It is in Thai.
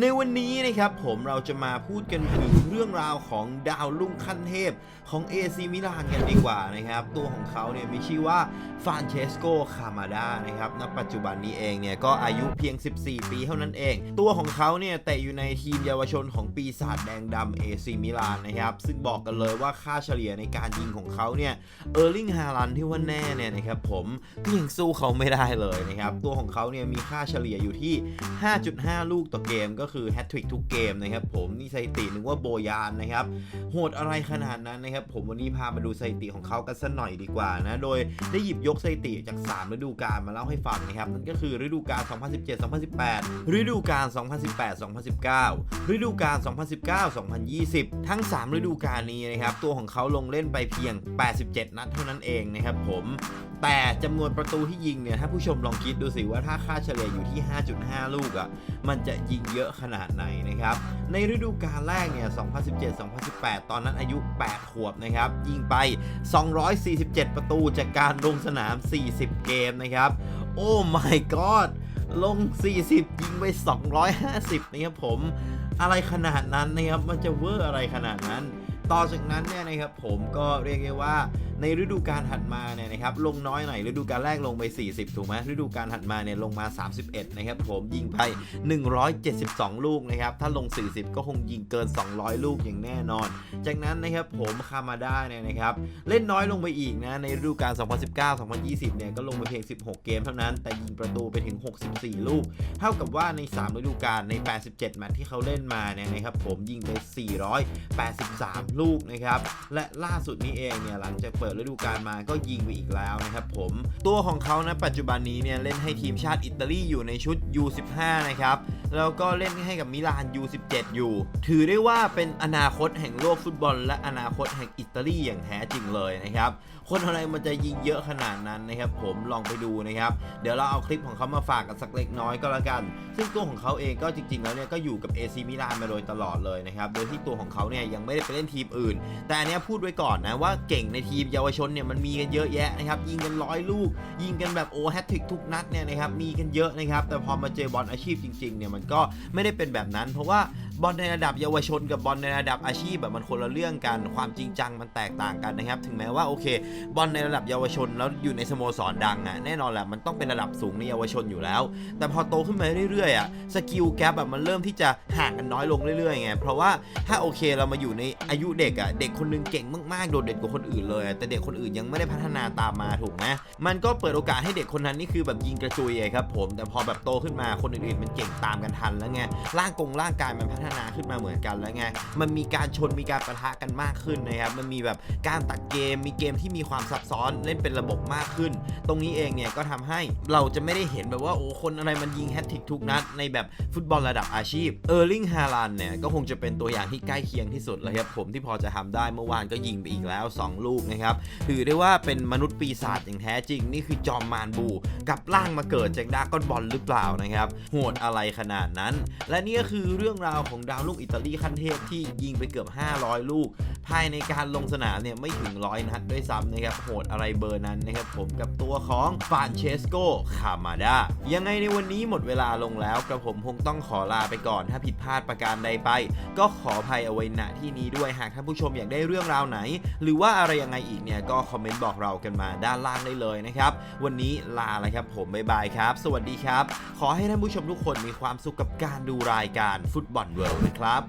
ในวันนี้นะครับผมเราจะมาพูดกันถึงเรื่องราวของดาวรุ่งขั้นเทพของ AC มิลานกันดีกว่านะครับ ตัวของเขาเนี่ยมีชื่อว่าฟานเชสโกคามาดานะครับณปัจจุบันนี้เองเนี่ยก็อายุเพียง 14 ปีเท่านั้นเอง ตัวของเขาเนี่ยแต่อยู่ในทีมเยาวชนของปีศาจแดงดำ AC มิลานนะครับ ซึ่งบอกกันเลยว่าค่าเฉลี่ยในการยิงของเขาเนี่ยเออร์ลิงฮาลันที่ว่าแน่เนี่ยนะครับผมก็ยังสู้เขาไม่ได้เลยนะครับตัวของเขาเนี่ยมีค่าเฉลี่ยอยู่ที่ 5.5 ลูกต่อเกมก็็คือแฮตทริกทุกเกมนะครับผมนี่สถิตินึกว่าโบยานนะครับโหดอะไรขนาดนั้นนะครับผมวันนี้พามาดูสถิติของเขากันสักหน่อยดีกว่านะโดยได้หยิบยกสถิติจาก 3 ฤดูกาลมาเล่าให้ฟังนะครับนั่นก็คือฤดูกาล 2017-2018 ฤดูกาล 2018-2019 ฤดูกาล 2019-2020 ทั้ง 3 ฤดูกาลนี้นะครับตัวของเขาลงเล่นไปเพียง 87 นัดเท่านั้นเองนะครับผมแต่จำนวนประตูที่ยิงเนี่ยถ้าผู้ชมลองคิดดูสิว่าถ้าค่าเฉลี่ยอยู่ที่ 5.5 ลูกอะ่ะมันจะยิงเยอะขนาดไหนนะครับ ในฤดูกาลแรกเนี่ย 2017-2018 ตอนนั้นอายุ 8 ขวบนะครับ ยิงไป 247 ประตูจากการลงสนาม 40 เกมนะครับ โอ้ my god ลง 40 ยิงไป 250 นะครับผม อะไรขนาดนั้นนะครับ มันจะเวอร์อะไรขนาดนั้น ต่อจากนั้นเนี่ยนะครับผมก็เรียกได้ว่าในฤดูกาลถัดมาเนี่ยนะครับลงน้อยหน่อยฤดูกาลแรกลงไป 40 ถูกไหมฤดูกาลถัดมาเนี่ยลงมา 31 นะครับผมยิงไป 172 ลูกนะครับถ้าลง 40 ก็คงยิงเกิน 200 ลูกอย่างแน่นอน จากนั้นนะครับผมคามาด้าเนี่ยนะครับเล่นน้อยลงไปอีกนะในฤดูกาล 2019-2020 เนี่ยก็ลงไปเพียง 16 เกมเท่านั้น แต่ยิงประตูไปถึง 64 ลูก เท่ากับว่าใน 3 ฤดูกาลใน 87 แมตช์ที่เขาเล่นมาเนี่ยนะครับผมยิงไป 483ลูกนะครับ และล่าสุดนี้เองเนี่ยหลังจากเปิดฤดูกาลมาก็ยิงไปอีกแล้วนะครับผม ตัวของเขานะปัจจุบันนี้เนี่ยเล่นให้ทีมชาติอิตาลีอยู่ในชุด U15 นะครับแล้วก็เล่นให้กับมิลาน U17 อยู่ ถือได้ว่าเป็นอนาคตแห่งโลกฟุตบอล และอนาคตแห่งอิตาลีอย่างแท้จริงเลยนะครับ คนอะไรมันจะยิงเยอะขนาดนั้นนะครับ ผมลองไปดูนะครับ เดี๋ยวเราเอาคลิปของเขามาฝากกันสักเล็กน้อยก็แล้วกัน ซึ่งตัวของเขาเองก็จริง ๆ แล้วเนี่ยก็อยู่กับ AC มิลานมาโดยตลอดเลยนะครับ โดยที่ตัวของเขาเนี่ยยังไม่ได้ไปเล่นทีมอื่น แต่อันนี้พูดไว้ก่อนนะว่าเก่งในทีมเยาวชนเนี่ยมันมีกันเยอะแยะนะครับ ยิงกันร้อยลูก ยิงกันแบบโอแฮตทริกทุกนัดเนี่ยนะครับ มีกันเยอะนะครับ แต่พอมาเจอบอลอาชีพจริงๆเนี่ยมันก็ไม่ได้เป็นแบบนั้น เพราะว่าบอลในระดับเยาวชนกับบอลในระดับอาชีพแบบมันคนละเรื่องกัน ความจริงจังมันแตกต่างกันนะครับ ถึงแม้ว่าโอเค บอลในระดับเยาวชนแล้วอยู่ในสโมสรดังอะแน่นอนแหละมันต้องเป็นระดับสูงในเยาวชนอยู่แล้ว แต่พอโตขึ้นมาเรื่อยๆอะสกิลแกรแบบมันเริ่มที่จะห่างกันน้อยลงเรื่อยๆไงเพราะว่าถ้าโอเคเรามาอยู่ในอายุเด็กอะเด็กคนหนึงเก่งมากๆโดดเด่นกว่าคนอื่นเลย แต่เด็กคนอื่นยังไม่ได้พัฒนาตามมาถูกไหมมันก็เปิดโอกาสให้เด็กคนนั้นนี่คือแบบยิงกระจุยครับผมแต่พอแบบโตขึ้นมาคนอื่นๆมันเก่งตามกันทันแล้วไงร่างกงร่างกายมันพัฒนาขึ้นมาเหมือนกันแล้วไง มันมีการชนมีการประทะกันมากขึ้นนะครับ มันมีแบบการตัดเกม มีเกมที่มีความซับซ้อนเล่นเป็นระบบมากขึ้น ตรงนี้เองเนี่ยก็ทำให้เราจะไม่ได้เห็นแบบว่าโอ้คนอะไรมันยิงแฮตทริกทุกนัดในแบบฟุตบอลระดับอาชีพ เออร์ลิงฮาลันเนี่ยก็คงจะเป็นตัวอย่างที่ใกล้เคียงที่สุดเลยครับผมที่พอจะทำได้เมื่อวานก็ยิงไปอีกแล้ว 2 ลูกนะครับถือได้ว่าเป็นมนุษย์ปีศาจอย่างแท้จริง นี่คือจอมมารบูกลับร่างมาเกิดจากดากอนบอลหรือเปล่านะครับโหดอะไรขนาดนั้น และนี่ก็คือเรื่องราวของดาวลูกอิตาลีขั้นเทพที่ยิงไปเกือบ 500 ลูก ภายในการลงสนามเนี่ยไม่ถึงร้อยนัดด้วยซ้ำนะครับโหดอะไรเบอร์นั้นนะครับผมกับตัวของฟานเชสโกคามาดายังไงในวันนี้หมดเวลาลงแล้วกระผมคงต้องขอลาไปก่อน ถ้าผิดพลาดประการใดไป ก็ขออภัยเอาไว้ณที่นี้ด้วยหากท่านผู้ชมอยากได้เรื่องราวไหน หรือว่าอะไรยังไงอีกเนี่ยก็คอมเมนต์บอกเรากันมาด้านล่างได้เลยนะครับวันนี้ลาแล้วครับผมบ๊ายบายครับ สวัสดีครับขอให้ท่านผู้ชมทุกคนมีความสุขกับการดูรายการฟุตบอลเวิลด์นะครับ